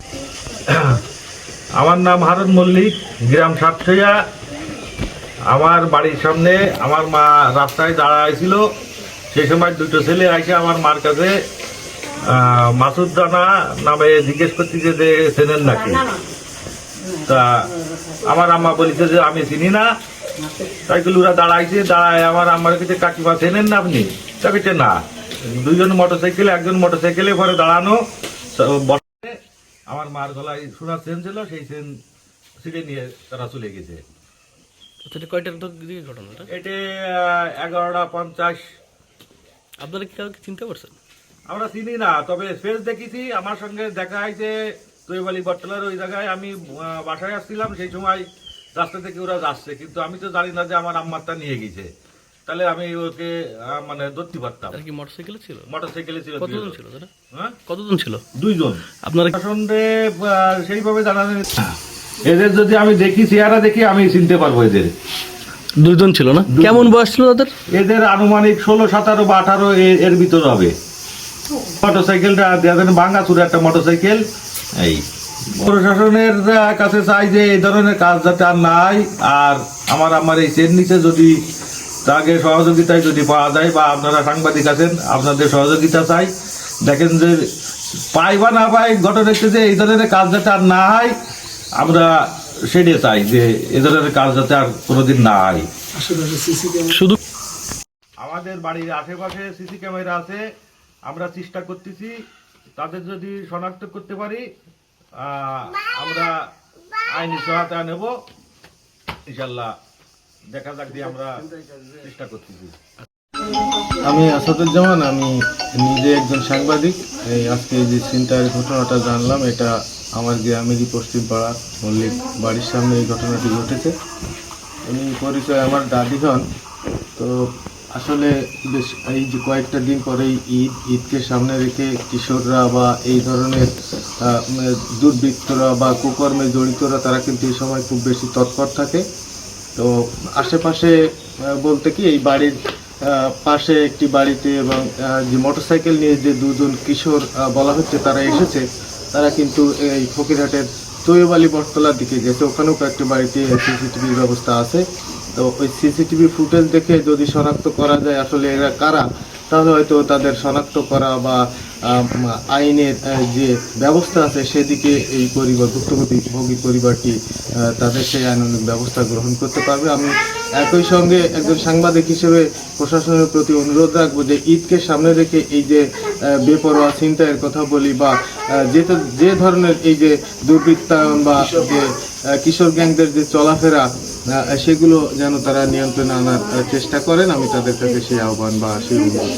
আমার নাম হারুন মল্লিক গ্রাম সাতশইয়া আমার বাড়ির সামনে আমার মা রাস্তায় দাঁড়াইছিল। সেই সময় দুটো ছেলে আইসে আমার মার কাছে আহ, মাসুদ দানা নামে জিজ্ঞেস করতে যে চেনেন নাকি? তা আমার আম্মা বলিছে যে আমি চিনি না। তাই ওরা দাঁড়াইছে দাঁড়ায় আমার আম্মার কাছে কাকিমা চেনেন না আপনি? তা বলছে না। দুইজন মোটর সাইকেলে একজন মোটর সাইকেলে পরে দাঁড়ানো আমার মার গলায় সোনার চেন ছিল সেই চেন ছিঁড়ে নিয়ে তারা চলে গেছে। সেটা কয়টার দিকে ঘটনাটা এটে? এগারোটা পঞ্চাশ। আপনারা কি কাউকে চিনতে পারছেন? আমরা চিনি না তবে ফেস দেখেছি আমার সঙ্গে দেখা হয়েছে তৈবালি বটতলার ওই জায়গায়। আমি বাসায় আসছিলাম সেই সময় রাস্তা থেকে ওরা যাচ্ছে কিন্তু আমি তো জানি না যে আমার আম্মারটা নিয়ে গেছে। তাহলে আমি ওকে মানে ধরতে পারতাম। তারা কি মোটরসাইকেলে ছিল? মোটর সাইকেলে ছিল কতজন ছিল তারা? হ্যাঁ? কতজন ছিল? দুইজন। আপনার আহ, সেইভাবে জানা নেই। এদের যদি আমি দেখি চেহারা দেখি আমি চিনতে পারব এদের। দুইজন ছিল না? কেমন বয়স ছিল তাদের? এদের আনুমানিক ষোলো সতেরো বা আঠারো এর ভিতর হবে। মোটরসাইকেলটা দেখেন চুরে একটা মোটরসাইকেল। এই। প্রশাসনের কাছে চাই যে এই ধরনের কাজ যাতে আর নাই। আর আমার আমার এই চেন নিচে যদি তাকে সহযোগিতায় যদি পাওয়া যায় বা আপনারা সাংবাদিক আছেন আপনাদের সহযোগিতা চাই। দেখেন যে পাই বা না পাই ঘটনা হচ্ছে যে এই ধরনের কাজ যাতে আর না হয় আমরা সেটাই চাই যে এ ধরনের কাজ যাতে আর কোনোদিন না হয়। শুধু আমাদের বাড়ির আশেপাশে সিসি ক্যামেরা আছে আমরা চেষ্টা করতেছি তাদের যদি শনাক্ত করতে পারি আমরা আইনি সহায়তা নেব ইনশাল্লাহ দেখা যাক দিয়ে আমরা চেষ্টা করতেছি আমি আসাদুজ্জামান, আমি নিজে একজন সাংবাদিক। এই আজকে যে চিন্তার ঘটনাটা জানলাম, এটা আমার গ্রামেরই পশ্চিম পাড়া মল্লিক বাড়ির সামনে এই ঘটনাটি ঘটেছে। উনি পরিচয় আমার দাদি হন। তো আসলে বেশ এই যে কয়েকটা দিন পরেই ঈদ, ঈদকে সামনে রেখে কিশোররা বা এই ধরনের দুর্বৃত্তরা বা কুকর্মে জড়িতরা, তারা কিন্তু এই সময় খুব বেশি তৎপর থাকে। তো আশেপাশে বলতে কি, এই বাড়ির পাশে একটি বাড়িতে এবং যে মোটরসাইকেল নিয়ে যে দুজন কিশোর বলা হচ্ছে তারা এসেছে, তারা কিন্তু এই ফকিরহাটের তৈবালি বটতলার দিকে গেছে। ওখানেও কয়েকটি বাড়িতে সিসিটিভির ব্যবস্থা আছে। তো ওই সিসিটিভি ফুটেজ দেখে যদি শনাক্ত করা যায় আসলে এরা কারা, তাহলে হয়তো তাদের শনাক্ত করা বা আইনের যে ব্যবস্থা আছে সেদিকে এই পরিবার, ভুক্তভোগী ভোগী পরিবারটি তাদের সেই আইনানুগ ব্যবস্থা গ্রহণ করতে পারবে। আমি একই সঙ্গে একজন সাংবাদিক হিসেবে প্রশাসনের প্রতি অনুরোধ রাখব যে ঈদকে সামনে রেখে এই যে বেপরোয়া চিন্তায়ের কথা বলি বা যে যে ধরনের এই যে দুর্বৃত্তায়ন বা যে কিশোর গ্যাংদের যে চলাফেরা সেগুলো যেন তারা নিয়ন্ত্রণে আনার চেষ্টা করেন, আমি তাদের কাছে সেই আহ্বান বা সেই অনুরোধ